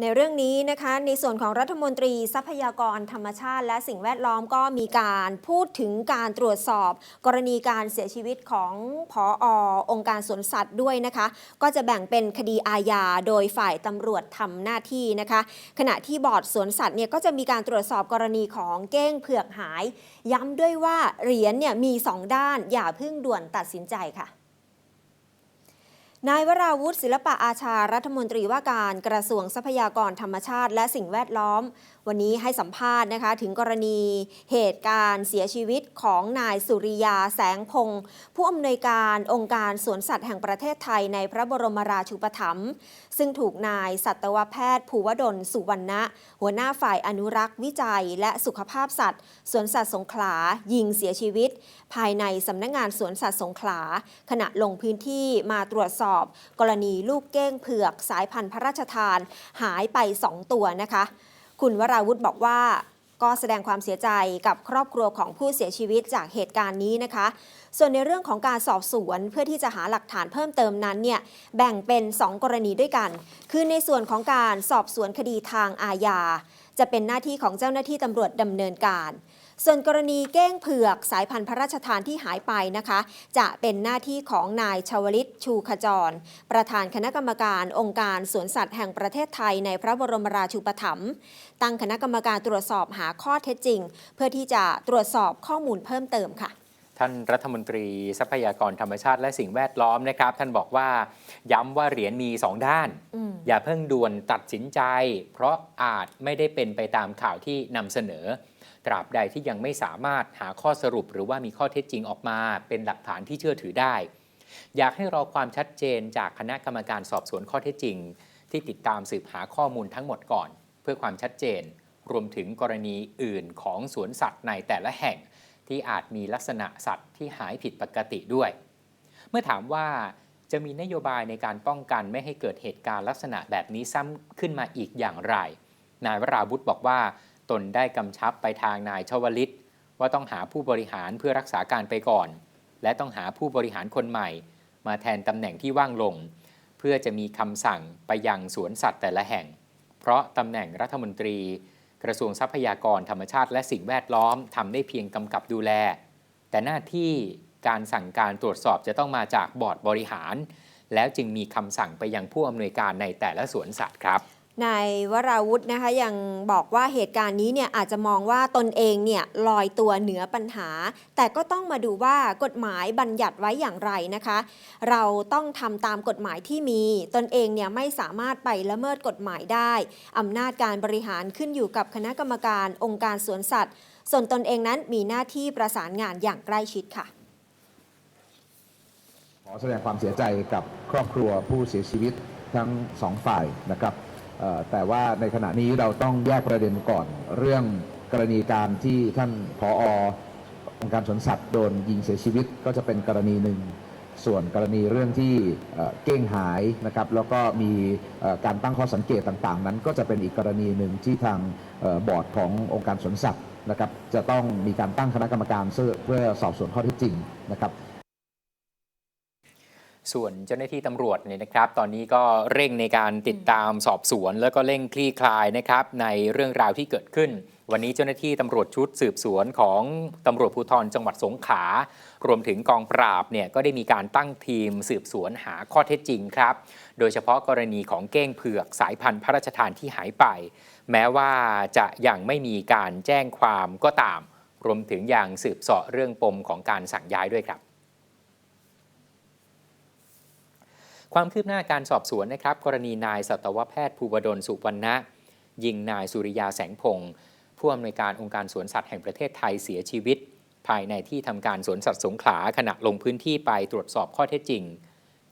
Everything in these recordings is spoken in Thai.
ในเรื่องนี้นะคะในส่วนของรัฐมนตรีทรัพยากรธรรมชาติ และสิ่งแวดล้อมก็มีการพูดถึงการตรวจสอบ กรณีการเสียชีวิตของผออองค์การสวนสัตว์ด้วยนะคะ ก็จะแบ่งเป็นคดีอาญาโดยฝ่ายตำรวจทำหน้าที่นะคะ ขณะที่บอร์ดสวนสัตว์เนี่ยก็จะมีการตรวจสอบกรณีของเก้งเผือกหาย ย้ำด้วยว่าเหรียญเนี่ยมีสองด้านอย่าเพิ่งด่วนตัดสินใจค่ะ นายวราวุฒิศิลปะอาชารัฐมนตรีว่าการกระทรวงทรัพยากรธรรมชาติ และสิ่งแวดล้อม วันนี้ให้สัมภาษณ์นะคะ ถึงกรณีเหตุการณ์เสียชีวิตของนายสุริยาแสงพงศ์ผู้อำนวยการองค์การสวนสัตว์แห่งประเทศไทยในพระบรมราชูปถัมภ์ซึ่งถูกนายสัตวแพทย์ ภูวดลสุวรรณะ หัวหน้าฝ่ายอนุรักษ์วิจัย และสุขภาพสัตว์สวนสัตว์สงขลายิงเสียชีวิต ภายในสำนักงงานสวนสัตว์สงขลาขณะลงพื้นที่มาตรวจสอบกรณีลูกเก้งเผือกสายพันธุ์พระราชทานหายไป 2 ตัวนะคะ คุณวราวุธบอกว่าก็แสดงความเสียใจกับครอบครัวของผู้เสียชีวิตจากเหตุการณ์นี้นะคะ ส่วนในเรื่องของการสอบสวนเพื่อที่จะหาหลักฐานเพิ่มเติมนั้นเนี่ยแบ่งเป็น 2 กรณีด้วยกัน คือในส่วนของการสอบสวนคดีทางอาญาจะเป็นหน้าที่ของเจ้าหน้าที่ตำรวจดำเนินการ ส่วนกรณีเก้งเผือกสายพันธุ์พระราชทานที่หายไปนะคะ จะเป็นหน้าที่ของนายชวลิตชูขจร ประธานคณะกรรมการองค์การสวนสัตว์แห่งประเทศไทยในพระบรมราชูปถัมภ์ตั้งคณะกรรมการตรวจสอบหาข้อเท็จจริง เพื่อที่จะตรวจสอบข้อมูลเพิ่มเติมค่ะท่านรัฐมนตรีทรัพยากรธรรมชาติและสิ่งแวดล้อมนะครับ ท่านบอกว่าย้ำว่าเหรียญมี 2 ด้านอืมอย่าเพิ่งด่วนตัดสินใจ เพราะอาจไม่ได้เป็นไปตามข่าวที่นำเสนอ ตราบใดที่ยังไม่สามารถหาข้อสรุป หรือว่ามีข้อเท็จจริงออกมาเป็นหลักฐานที่เชื่อถือได้ อยากให้รอความชัดเจนจากคณะกรรมการสอบสวนข้อเท็จจริง ที่ติดตามสืบหาข้อมูลทั้งหมดก่อน เพื่อความชัดเจน รวมถึงกรณีอื่นของสวนสัตว์ในแต่ละแห่ง ที่อาจมีลักษณะสัตว์ที่หายผิดปกติด้วย เมื่อถามว่าจะมีนโยบายในการป้องกันไม่ให้เกิดเหตุการณ์ลักษณะแบบนี้ซ้ำขึ้นมาอีกอย่างไร นายวราวุธบอกว่า ตนได้กำชับไปทางนายชวลิต ว่าต้องหาผู้บริหารเพื่อรักษาการไปก่อน และต้องหาผู้บริหารคนใหม่ มาแทนตำแหน่งที่ว่างลง เพื่อจะมีคำสั่งไปยังสวนสัตว์แต่ละแห่ง เพราะตำแหน่งรัฐมนตรี กระทรวงทรัพยากรธรรมชาติและสิ่งแวดล้อมทำได้เพียงกำกับดูแล แต่หน้าที่การสั่งการตรวจสอบจะต้องมาจากบอร์ดบริหาร แล้วจึงมีคำสั่งไปยังผู้อำนวยการในแต่ละสวนสัตว์ครับ นายวราวุธนะคะยังบอกว่าเหตุการณ์นี้เนี่ยอาจจะมองว่าตนเองเนี่ยลอยตัวเหนือปัญหา แต่ก็ต้องมาดูว่ากฎหมายบัญญัติไว้อย่างไรนะคะ เราต้องทำตามกฎหมายที่มี ตนเองเนี่ยไม่สามารถไปละเมิดกฎหมายได้อำนาจการบริหารขึ้นอยู่กับคณะกรรมการองค์การสวนสัตว์ ส่วนตนเองนั้นมีหน้าที่ประสานงานอย่างใกล้ชิดค่ะขอแสดงความเสียใจกับครอบครัวผู้เสียชีวิตทั้งสองฝ่ายนะครับ แต่ว่าในขณะนี้เราต้องแยกประเด็นก่อน เรื่องกรณีการที่ท่านผอองค์การสวนสัตว์โดนยิงเสียชีวิตก็จะเป็นกรณีหนึ่ง ส่วนกรณีเรื่องที่เก้งหายนะครับ แล้วก็มีการตั้งข้อสังเกตต่างๆ นั้น ก็จะเป็นอีกกรณีหนึ่งที่ทางอบอร์ดขององค์การสวนสัตว์นะครับ จะต้องมีการตั้งคณะกรรมการเพื่อสอบสวนข้อเท็จจริงนะครับ ส่วนเจ้าหน้าที่ตำรวจเนี่ยนะครับ ตอนนี้ก็เร่งในการติดตามสอบสวน แล้วก็เร่งคลี่คลายนะครับในเรื่องราวที่เกิดขึ้น วันนี้เจ้าหน้าที่ตำรวจชุดสืบสวนของตำรวจภูธรจังหวัดสงขลารวมถึงกองปราบเนี่ยก็ได้มีการตั้งทีมสืบสวนหาข้อเท็จจริงครับ โดยเฉพาะกรณีของเก้งเผือกสายพันธุ์พระราชทานที่หายไป แม้ว่าจะยังไม่มีการแจ้งความก็ตาม รวมถึงยังสืบเสาะเรื่องปมของการสั่งย้ายด้วยครับ ความคืบหน้าการสอบสวนนะครับกรณีนายสัตวแพทย์ภูวดลสุวรรณะ ยิงนายสุริยาแสงพงศ์ผู้อำนวยการองค์การสวนสัตว์แห่งประเทศไทยเสียชีวิต ภายในที่ทำการสวนสัตว์สงขลาขณะลงพื้นที่ไปตรวจสอบข้อเท็จจริง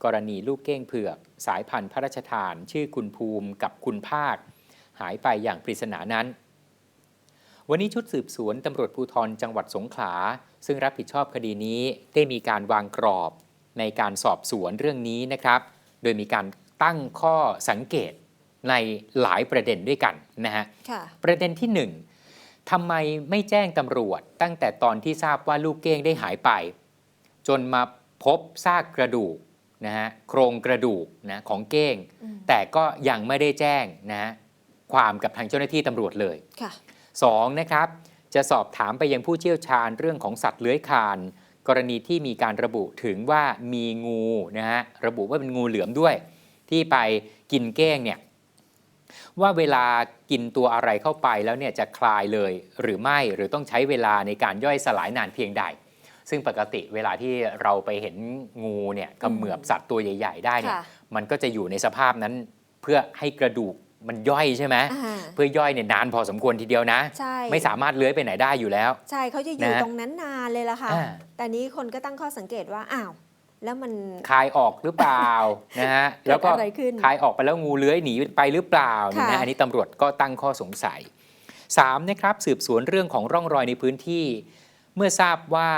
กรณีลูกเก้งเผือก สายพันธุ์พระราชทาน ชื่อคุณภูมิกับคุณภาค หายไปอย่างปริศนานั้น วันนี้ชุดสืบสวนตำรวจภูธรจังหวัดสงขลาซึ่งรับผิดชอบคดีนี้ได้มีการวางกรอบในการสอบสวนเรื่องนี้นะครับ โดยมีการตั้งข้อสังเกตในหลายประเด็นด้วยกันนะฮะค่ะประเด็นที่ 1ทำไมไม่แจ้งตำรวจ ตั้งแต่ตอนที่ทราบว่าลูกเก้งได้หายไป จนมาพบซากกระดูกนะฮะโครงกระดูกนะของเก้งอืมแต่ก็ยังไม่ได้แจ้งนะฮะความกับทางเจ้าหน้าที่ตำรวจเลยค่ะ2นะครับ จะสอบถามไปยังผู้เชี่ยวชาญเรื่องของสัตว์เลื้อยคลาน กรณีที่มีการระบุถึงว่ามีงูนะฮะระบุว่าเป็นงูเหลือมด้วย ที่ไปกินเก้งเนี่ยว่าเวลากินตัวอะไรเข้าไปแล้วเนี่ยจะคลายเลยหรือไม่หรือต้องใช้เวลาในการย่อยสลายนานเพียงใด ซึ่งปกติเวลาที่เราไปเห็นงูเนี่ยเขมือบสัตว์ตัวใหญ่ ๆ ได้เนี่ยค่ะมันก็จะอยู่ในสภาพนั้นเพื่อให้กระดูก มันย่อยใช่ไหมอ่าเพื่อย่อยเนี่ยนานพอสมควรทีเดียวนะใช่ไม่สามารถเลื้อยไปไหนได้อยู่แล้ว ใช่เขาจะอยู่นะฮะตรงนั้นนานเลยล่ะค่ะอ่าแต่นี้คนก็ตั้งข้อสังเกตว่าอ้าวแล้วมันคายออกหรือเปล่านะฮะเกิดแล้วก็อะไรขึ้นคายออกไปแล้วงูเลื้อยหนีไปหรือเปล่าเนี่ยนะค่ะอันนี้ตำรวจก็ตั้งข้อสงสัย 3. นะครับสืบสวนเรื่องของร่องรอยในพื้นที่ เมื่อทราบว่า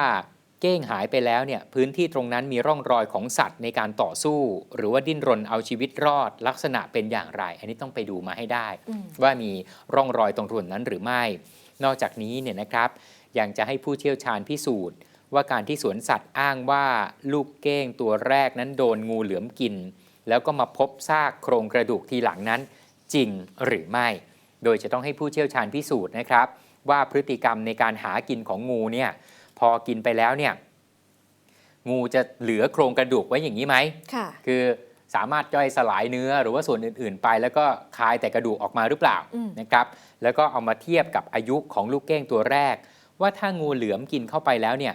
เก้งหายไปแล้วเนี่ยพื้นที่ตรงนั้นมีร่องรอยของสัตว์ในการต่อสู้ หรือว่าดิ้นรนเอาชีวิตรอดลักษณะเป็นอย่างไร อันนี้ต้องไปดูมาให้ได้อืมว่ามีร่องรอยตรงส่วนนั้นหรือไม่ นอกจากนี้เนี่ยนะครับยังจะให้ผู้เชี่ยวชาญพิสูจน์ ว่าการที่สวนสัตว์อ้างว่าลูกเก้งตัวแรกนั้นโดนงูเหลือมกิน แล้วก็มาพบซากโครงกระดูกทีหลังนั้น จริงหรือไม่ โดยจะต้องให้ผู้เชี่ยวชาญพิสูจน์นะครับ ว่าพฤติกรรมในการหากินของงูเนี่ย พอกินไปแล้วเนี่ยงูจะเหลือโครงกระดูกไว้อย่างนี้ไหมค่ะ คือสามารถย่อยสลายเนื้อหรือว่าส่วนอื่น ๆ ไป แล้วก็คายแต่กระดูกออกมาหรือเปล่าอืมนะครับ แล้วก็เอามาเทียบกับอายุของลูกเก้งตัวแรก ว่าถ้างูเหลือมกินเข้าไปแล้วเนี่ย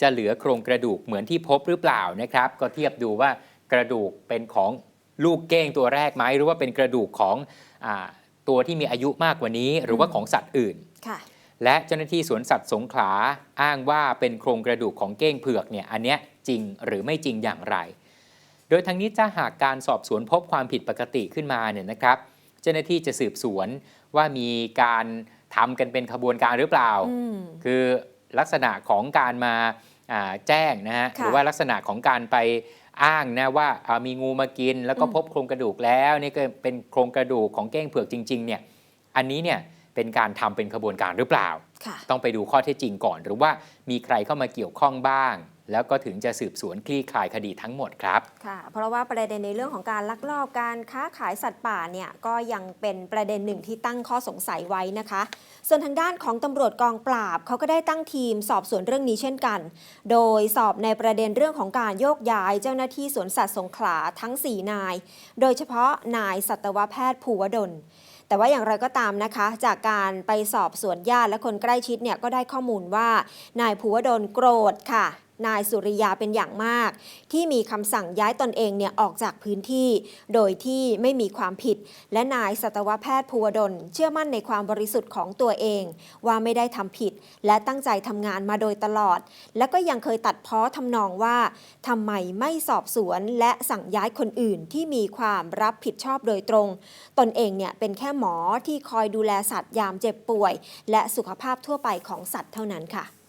จะเหลือโครงกระดูกเหมือนที่พบหรือเปล่านะครับ ก็เทียบดูว่ากระดูกเป็นของลูกเก้งตัวแรกไหมหรือว่าเป็นกระดูกของอาตัวที่มีอายุมากกว่านี้ หรือว่าของสัตว์อื่นค่ะ และเจ้าหน้าที่สวนสัตว์สงขลาอ้างว่าเป็นโครงกระดูกของเก้งเผือกเนี่ยอันเนี้ยจริงหรือไม่จริงอย่างไร โดยทางนี้ถ้าหากการสอบสวนพบความผิดปกติขึ้นมาเนี่ยนะครับ เจ้าหน้าที่จะสืบสวนว่ามีการทำกันเป็นขบวนการหรือเปล่าอืมคือลักษณะของการมาอ่าแจ้งนะฮะค่ะหรือว่าลักษณะของการไปอ้างนะว่าอ่ามีงูมากินแล้วก็อืมพบโครงกระดูกแล้วนี่ก็เป็นโครงกระดูกของเก้งเผือกจริงๆเนี่ยอันนี้เนี่ย เป็นการทำเป็นขบวนการหรือเปล่าค่ะต้องไปดูข้อเท็จจริงก่อน หรือว่ามีใครเข้ามาเกี่ยวข้องบ้าง แล้วก็ถึงจะสืบสวนคลี่คลายคดีทั้งหมดครับค่ะเพราะว่าประเด็นในเรื่องของการลักลอบการค้าขายสัตว์ป่าเนี่ยก็ยังเป็นประเด็นหนึ่งที่ตั้งข้อสงสัยไว้นะคะ ส่วนทางด้านของตำรวจกองปราบเขาก็ได้ตั้งทีมสอบสวนเรื่องนี้เช่นกัน โดยสอบในประเด็นเรื่องของการโยกย้ายเจ้าหน้าที่สวนสัตว์สงขลาทั้ง 4 นาย โดยเฉพาะนายสัตวแพทย์ภูวดล แต่ว่าอย่างไรก็ตามนะคะ จากการไปสอบสวนญาติและคนใกล้ชิดเนี่ยก็ได้ข้อมูลว่านายภูวดลโกรธค่ะ นายสุริยาเป็นอย่างมาก ที่มีคำสั่งย้ายตนเองเนี่ยออกจากพื้นที่ โดยที่ไม่มีความผิด และนายสัตวแพทย์ภูวดลเชื่อมั่นในความบริสุทธิ์ของตัวเอง ว่าไม่ได้ทำผิด และตั้งใจทำงานมาโดยตลอด และก็ยังเคยตัดเพ้อทำนองว่าทำไมไม่สอบสวนและสั่งย้ายคนอื่นที่มีความรับผิดชอบโดยตรง ตนเองเนี่ยเป็นแค่หมอที่คอยดูแลสัตว์ยามเจ็บป่วย และสุขภาพทั่วไปของสัตว์เท่านั้นค่ะ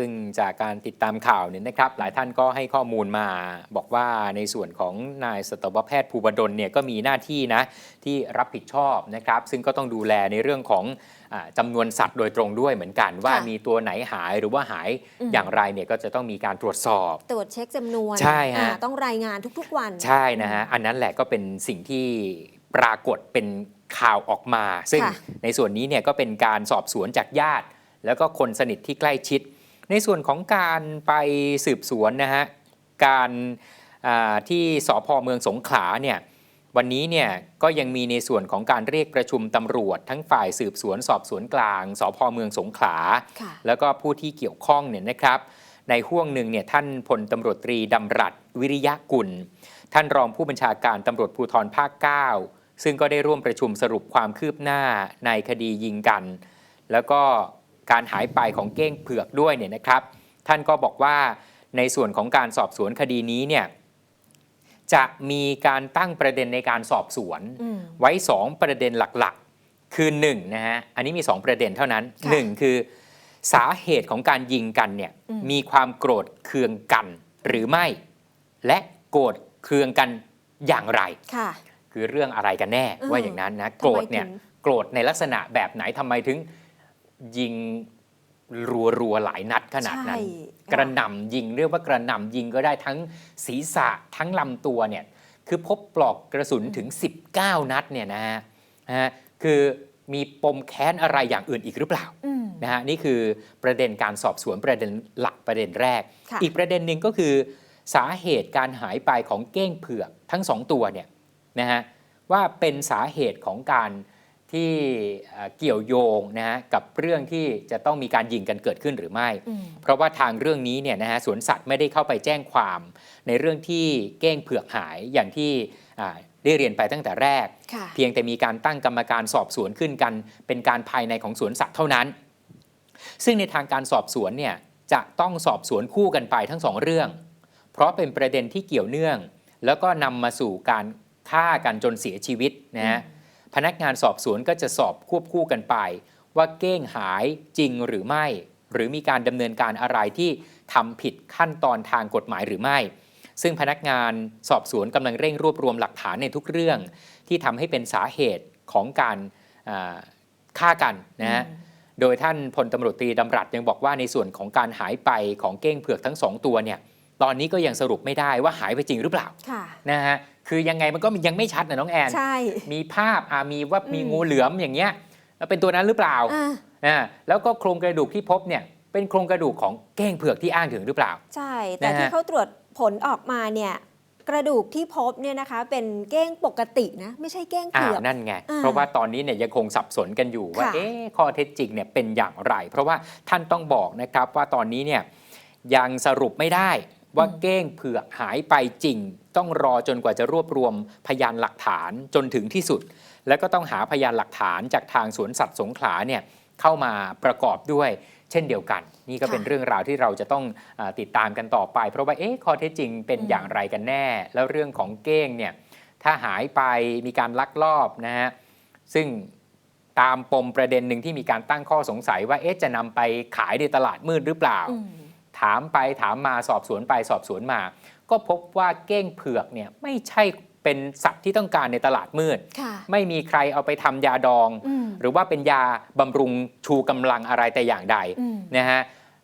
ซึ่งจากการติดตามข่าวเนี่ยนะครับ หลายท่านก็ให้ข้อมูลมา บอกว่าในส่วนของนายสัตวแพทย์ภูบดลเนี่ยก็มีหน้าที่นะที่รับผิดชอบนะครับ ซึ่งก็ต้องดูแลในเรื่องของอาจำนวนสัตว์โดยตรงด้วยเหมือนกัน ว่ามีตัวไหนหายหรือว่าหายอืมอย่างไรเนี่ยก็จะต้องมีการตรวจสอบ ตรวจเช็คจำนวนใช่ฮะอ่าต้องรายงานทุกๆวัน ใช่นะฮะอันนั้นแหละก็เป็นสิ่งที่ปรากฏเป็นข่าวออกมา ซึ่งค่ะในส่วนนี้เนี่ยก็เป็นการสอบสวนจากญาติ แล้วก็คนสนิทที่ใกล้ชิด ในส่วนของการไปสืบสวนนะฮะการอ่าที่สพเมืองสงขลาเนี่ยวันนี้เนี่ยก็ยังมีในส่วนของการเรียกประชุมตำรวจ ทั้งฝ่ายสืบสวนสอบสวนกลางสพเมืองสงขลาค่ะแล้วก็ผู้ที่เกี่ยวข้องเนี่ยนะครับ ในห่วงหนึ่งเนี่ยท่านพลตำรวจตรีดำรัฐวิริยะกุล ท่านรองผู้บัญชาการตำรวจภูธรภาค 9 ซึ่งก็ได้ร่วมประชุมสรุปความคืบหน้าในคดียิงกัน แล้วก็ การหายไปของเก้งเผือกด้วยเนี่ยนะครับ ท่านก็บอกว่าในส่วนของการสอบสวนคดีนี้เนี่ยจะมีการตั้งประเด็นในการสอบสวนอืมไว้ 2 ประเด็นหลักๆ คือ1นะฮะอันนี้มี 2 ประเด็นเท่านั้นค่ะ1คือสาเหตุของการยิงกันเนี่ยอืมมีความโกรธเคืองกันหรือไม่ และโกรธเคืองกันอย่างไรค่ะคือเรื่องอะไรกันแน่อืมว่าอย่างนั้นนะทำไมโกรธเนี่ยถึงโกรธในลักษณะแบบไหนทำไมถึง ยิงรัวๆหลายนัดขนาดนั้นใช่กระหน่ำยิงเรียกว่ากระหน่ำยิงก็ได้ทั้งศีรษะทั้งลำตัวเนี่ยคือพบปลอกกระสุนถึง 19 นัดเนี่ยนะฮะนะฮะคือมีปมแค้นอะไรอย่างอื่นอีกหรือเปล่าอืมนะฮะนี่คือประเด็นการสอบสวนประเด็นหลักประเด็นแรกค่ะอีกประเด็นหนึ่งก็คือสาเหตุการหายไปของเก้งเผือกทั้งสองตัวเนี่ยนะฮะว่าเป็นสาเหตุของการ ที่เอ่อเกี่ยวโยงนะฮะกับเรื่องที่จะต้องมีการยิงกันเกิดขึ้นหรือไม่อืมเพราะว่าทางเรื่องนี้เนี่ยนะฮะสวนสัตว์ไม่ได้เข้าไปแจ้งความ ในเรื่องที่เก้งเผือกหายอย่างที่อ่าได้เรียนไปตั้งแต่แรกค่ะเพียงแต่มีการตั้งกรรมการสอบสวนขึ้นกัน เป็นการภายในของสวนสัตว์เท่านั้น ซึ่งในทางการสอบสวนเนี่ยจะต้องสอบสวนคู่กันไปทั้งสองเรื่อง เพราะเป็นประเด็นที่เกี่ยวเนื่อง แล้วก็นำมาสู่การฆ่ากันจนเสียชีวิตนะฮะ พนักงานสอบสวนก็จะสอบควบคู่กันไป ว่าเก้งหายจริงหรือไม่ หรือมีการดำเนินการอะไรที่ทำผิดขั้นตอนทางกฎหมายหรือไม่ ซึ่งพนักงานสอบสวนกำลังเร่งรวบรวมหลักฐานในทุกเรื่อง ที่ทำให้เป็นสาเหตุของการอ่าฆ่ากันนะฮะโดยท่านพลตำรวจตรีดำรัสยังบอกว่าในส่วนของการหายไปของเก้งเผือกทั้งสองตัวเนี่ยตอนนี้ก็ยังสรุปไม่ได้ว่าหายไปจริงหรือเปล่าค่ะนะฮะ คือยังไงมันก็ยังไม่ชัดนะน้องแอนใช่ มีภาพอ่ามีว่ามีอืมงูเหลือมอย่างเงี้ยแล้วเป็นตัวนั้นหรือเปล่าอ่านะแล้วก็โครงกระดูกที่พบเนี่ยเป็นโครงกระดูกของเก้งเผือกที่อ้างถึงหรือเปล่า ใช่ แต่นะฮะ ที่เขาตรวจผลออกมาเนี่ยกระดูกที่พบเนี่ยนะคะ เป็นเก้งปกตินะ ไม่ใช่เก้งอ่าเผือก นั่นไง อ่าเพราะว่าตอนนี้เนี่ยยังคงสับสนกันอยู่ว่าค่ะ เอ๊ะข้อเท็จจริงเนี่ยเป็นอย่างไร เพราะว่าท่านต้องบอกนะครับว่าตอนนี้เนี่ยยังสรุปไม่ได้ ว่าเก้งเผือกหายไปจริง ต้องรอจนกว่าจะรวบรวมพยานหลักฐานจนถึงที่สุด แล้วก็ต้องหาพยานหลักฐานจากทางสวนสัตว์สงขลาเนี่ยเข้ามาประกอบด้วย เช่นเดียวกัน นี่ก็เป็นเรื่องราวที่เราจะต้องอติดตามกันต่อไป เพราะว่าเอ๊ะข้อเท็จจริงเป็นอย่างไรกันแน่ แล้วเรื่องของเก้งเนี่ยถ้าหายไปมีการลักลอบนะฮะซึ่งตามปมประเด็นหนึ่งที่มีการตั้งข้อสงสัยว่าเอ๊ะจะนำไปขายในตลาดมืดหรือเปล่า ถามไปถามมาสอบสวนไปสอบสวนมา ก็พบว่าเก้งเผือกเนี่ยไม่ใช่เป็นสัตว์ที่ต้องการในตลาดมืดค่ะไม่มีใครเอาไปทำยาดองอืมหรือว่าเป็นยาบำรุงชูกำลังอะไรแต่อย่างใดอืมนะฮะ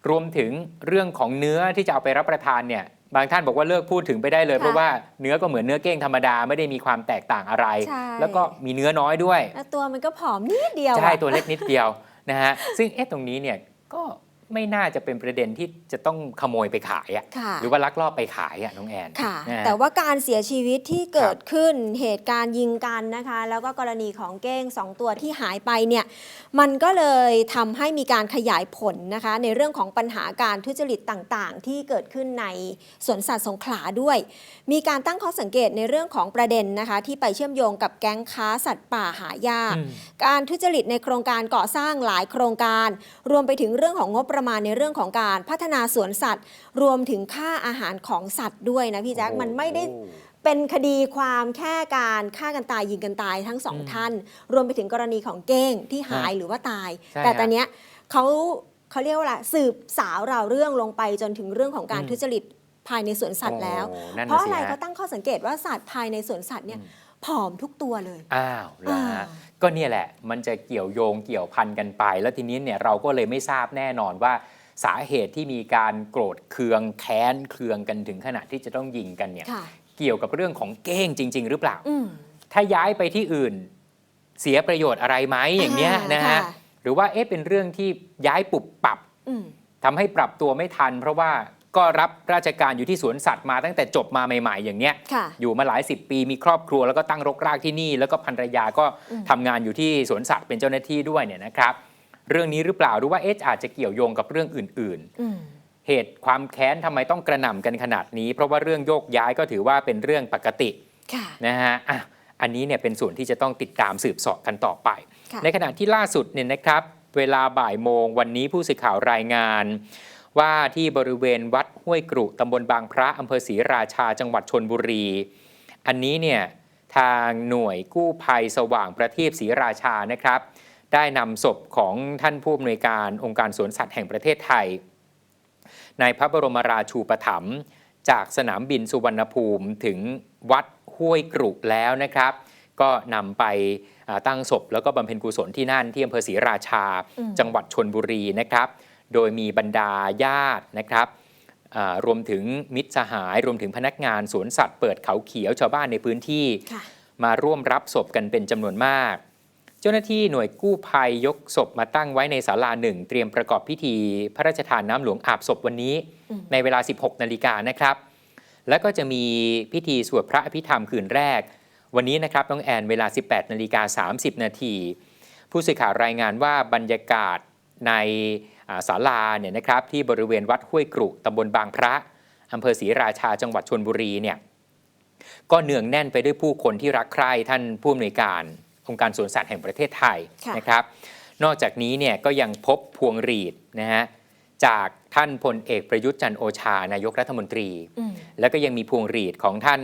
รวมถึงเรื่องของเนื้อที่จะเอาไปรับประทานเนี่ยบางท่านบอกว่าเลิกพูดถึงไปได้เลยค่ะเพราะว่าเนื้อก็เหมือนเนื้อเก้งธรรมดาไม่ได้มีความแตกต่างอะไรใช่แล้วก็มีเนื้อน้อยด้วยแล้วตัวมันก็ผอมนิดเดียวใช่อะตัวเล็กนิดเดียวนะฮะซึ่งเอ๊ะตรงนี้เนี่ยก็ ไม่น่าจะเป็นประเด็นที่จะต้องขโมยไปขายอะค่ะหรือว่าลักลอบไปขายอะน้องแอนค่ะนะฮะแต่ว่าการเสียชีวิตที่เกิดขึ้นเหตุการณ์ยิงกันนะคะ แล้วก็กรณีของเก้งสองตัวที่หายไปเนี่ยมันก็เลยทำให้มีการขยายผลนะคะ ในเรื่องของปัญหาการทุจริตต่างๆ ที่เกิดขึ้นในสวนสัตว์สงขลาด้วย มีการตั้งข้อสังเกตในเรื่องของประเด็นนะคะ ที่ไปเชื่อมโยงกับแก๊งค้าสัตว์ป่าหายากอืมการทุจริตในโครงการก่อสร้างหลายโครงการ รวมไปถึงเรื่องของงบประมาณในเรื่องของการพัฒนาสวนสัตว์ รวมถึงค่าอาหารของสัตว์ด้วยนะพี่แจ๊คมันไม่ได้โอ้เป็นคดีความแค่การฆ่ากันตายยิงกันตายทั้งสองอืมท่าน รวมไปถึงกรณีของเก้งที่หายหรือว่าตาย ใช่แต่ฮะตอนเนี้ยเขาเขาเรียกว่าอะไรสืบสาวเราวเรื่องลงไปจนถึงเรื่องของการอืมทุจริตภายในสวนสัตว์แล้ว โอ้นั่นเพน่ราะอะไรสิฮ เขาตั้งข้อสังเกตว่าสัตว์ภายในสวนสัตว์เนี่ย อืม ผอมทุกตัวเลย อ้าวเหรอฮะอ่า ก็เนี่ยแหละ มันจะเกี่ยวโยงเกี่ยวพันกันไป แล้วทีนี้เนี่ยเราก็เลยไม่ทราบแน่นอนว่า สาเหตุที่มีการโกรธเคืองแค้นเคืองกันถึงขนาดที่จะต้องยิงกันเนี่ยค่ะ เกี่ยวกับเรื่องของเก้งจริง ๆ หรือเปล่า อืม ถ้าย้ายไปที่อื่นเสียประโยชน์อะไรไหมอย่างเนี้ยอ่านนะฮะค่ะ หรือว่าเอ๊ะเป็นเรื่องที่ย้ายปุบปรับ อืม ทำให้ปรับตัวไม่ทัน เพราะว่า ก็รับราชการอยู่ที่สวนสัตว์มาตั้งแต่จบมาใหม่ ๆ อย่างเนี้ย ค่ะ อยู่มาหลายสิบปีมีครอบครัวแล้วก็ตั้งรกรากที่นี่ แล้วก็ภรรยาก็อืม ทำงานอยู่ที่สวนสัตว์เป็นเจ้าหน้าที่ด้วยเนี่ยนะครับ เรื่องนี้หรือเปล่าหรือว่าเอ๊ะอาจจะเกี่ยวโยงกับเรื่องอื่น ๆ อืม เหตุความแค้นทำไมต้องกระหน่ำกันขนาดนี้ เพราะว่าเรื่องโยกย้ายก็ถือว่าเป็นเรื่องปกติค่ะ นะฮะอะอันนี้เนี่ยเป็นส่วนที่จะต้องติดตามสืบเสอบกันต่อไป ค่ะ ในขณะที่ล่าสุดเนี่ยนะครับ เวลาบ่ายโมงวันนี้ผู้สื่อข่าวรายงาน ว่าที่บริเวณวัดห้วยกรุตำบลบางพระอำเภอศรีราชาจังหวัดชนบุรี อันนี้เนี่ยทางหน่วยกู้ภัยสว่างประทีปศรีราชานะครับ ได้นำศพของท่านผู้อำนวยการองค์การสวนสัตว์แห่งประเทศไทย ในพระบรมราชูปถัมภ์จากสนามบินสุวรรณภูมิถึงวัดห้วยกรุแล้วนะครับ ก็นำไปอ่าตั้งศพแล้วก็บำเพ็ญกุศลที่นั่นที่อำเภอศรีราชาอืมจังหวัดชนบุรีนะครับ โดยมีบรรดาญาตินะครับอ่ารวมถึงมิตรสหาย รวมถึงพนักงานสวนสัตว์เปิดเขาเขียวชาวบ้านในพื้นที่ค่ะมาร่วมรับศพกันเป็นจำนวนมากจ้าหน้าที่หน่วยกู้ภัยยกศพมาตั้งไว้ในศาลาหนึ่ง เตรียมประกอบพิธี พระราชทานน้ำหลวงอาบศพวันนี้อืมในเวลา 16 นาฬิกานะครับ แล้วก็จะมีพิธีสวดพระอภิธรรมคืนแรก วันนี้นะครับน้องแอนเวลา 18 นาฬิกา 30 นาทีผู้สื่อข่าวรายงานว่าบรรยากาศในอ่า ศาลาเนี่ยนะครับที่บริเวณวัดห้วยกรุตำบลบางพระอำเภอศรีราชาจังหวัดชนบุรีเนี่ยก็เนืองแน่นไปด้วยผู้คนที่รักใคร่ท่านผู้อำนวยการองค์การสวนสัตว์แห่งประเทศไทยค่ะนะครับ นอกจากนี้เนี่ยก็ยังพบพวงหรีดนะฮะจากท่านพลเอกประยุทธ์จันทร์โอชานายกรัฐมนตรีอืมแล้วก็ยังมีพวงหรีดของท่าน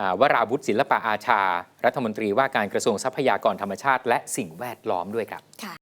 อ่าวราวุฒิศิลปะอาชา รัฐมนตรีว่าการกระทรวงทรัพยากรธรรมชาติ และสิ่งแวดล้อมด้วยครับค่ะ